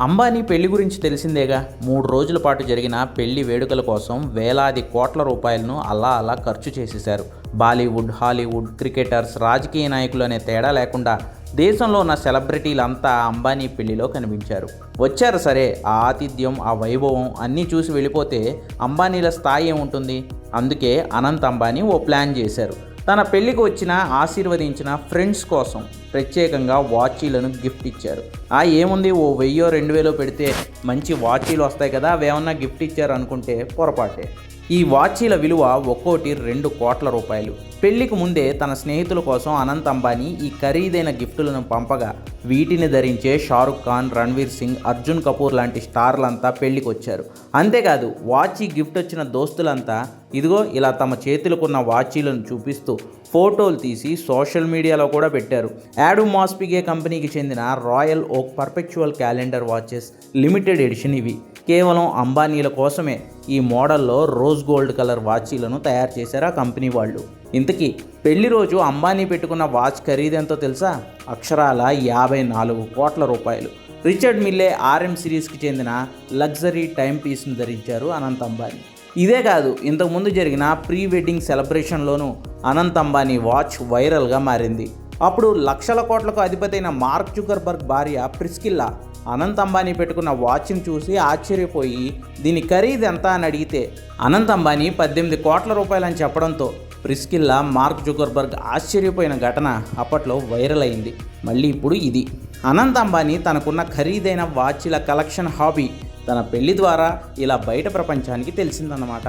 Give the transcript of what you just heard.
అంబానీ పెళ్ళి గురించి తెలిసిందేగా? మూడు రోజుల పాటు జరిగిన పెళ్ళి వేడుకల కోసం వేలాది కోట్ల రూపాయలను అలా అలా ఖర్చు చేసేశారు. బాలీవుడ్ హాలీవుడ్ క్రికెటర్స్ రాజకీయ నాయకులు అనే తేడా లేకుండా దేశంలో ఉన్న సెలబ్రిటీలంతా అంబానీ పెళ్ళిలో కనిపించారు. వచ్చారు సరే ఆ ఆతిథ్యం ఆ వైభవం అన్నీ చూసి వెళ్ళిపోతే అంబానీల స్థాయి ఏముంటుంది? అందుకే అనంత్ అంబానీ ఓ ప్లాన్ చేశారు. తన పెళ్ళికి వచ్చిన ఆశీర్వదించిన ఫ్రెండ్స్ కోసం. ప్రత్యేకంగా వాచీలను గిఫ్ట్ ఇచ్చారు. ఆ ఏముంది? ఓ వెయ్యో రెండు వేలో పెడితే మంచి వాచీలు వస్తాయి కదా అవేమన్నా గిఫ్ట్ ఇచ్చారు అనుకుంటే పొరపాటే. ఈ వాచీల విలువ ఒక్కోటి రెండు కోట్ల రూపాయలు. పెళ్ళికి ముందే తన స్నేహితుల కోసం అనంత్ అంబానీ ఈ ఖరీదైన గిఫ్టులను పంపగా వీటిని ధరించే షారుఖ్ ఖాన్ రణ్వీర్ సింగ్ అర్జున్ కపూర్ లాంటి స్టార్లంతా పెళ్ళికి వచ్చారు అంతేకాదు వాచీ గిఫ్ట్ వచ్చిన దోస్తులంతా ఇదిగో ఇలా తమ చేతులకున్న వాచీలను చూపిస్తూ ఫోటోలు తీసి సోషల్ మీడియాలో కూడా పెట్టారు. యాడు మాస్పిగే కంపెనీకి చెందిన Royal Oak perpetual calendar watches limited edition ఇవి. కేవలం అంబానీల కోసమే ఈ మోడల్లో రోజ్ గోల్డ్ కలర్ వాచీలను తయారు చేశారు ఆ కంపెనీ వాళ్ళు. ఇంతకీ పెళ్ళి రోజు అంబానీ పెట్టుకున్న వాచ్ ఖరీదెంతో తెలుసా? అక్షరాల యాభై నాలుగు కోట్ల రూపాయలు. రిచర్డ్ మిల్లే ఆర్ఎం సిరీస్కి చెందిన లగ్జరీ టైం పీస్ను ధరించారు అనంత్ అంబానీ. ఇదే కాదు ఇంతకుముందు జరిగిన ప్రీ వెడ్డింగ్ సెలబ్రేషన్లోనూ అనంత్ అంబానీ వాచ్ వైరల్గా మారింది. అప్పుడు లక్షల కోట్లకు అధిపతైన మార్క్ జుకర్బర్గ్ భార్య ప్రిస్కిల్లా అనంత్ అంబానీ పెట్టుకున్న వాచ్ని చూసి ఆశ్చర్యపోయి దీని ఖరీదు ఎంత అని అడిగితే అనంత్ అంబానీ పద్దెనిమిది కోట్ల రూపాయలని చెప్పడంతో ప్రిస్కిల్లా మార్క్ జుకర్బర్గ్ ఆశ్చర్యపోయిన ఘటన అప్పట్లో వైరల్ అయింది. మళ్ళీ ఇప్పుడు ఇది. అనంత్ అంబానీ తనకున్న ఖరీదైన వాచ్ల కలెక్షన్ హాబీ తన పెళ్ళి ద్వారా ఇలా బయట ప్రపంచానికి తెలిసిందన్నమాట.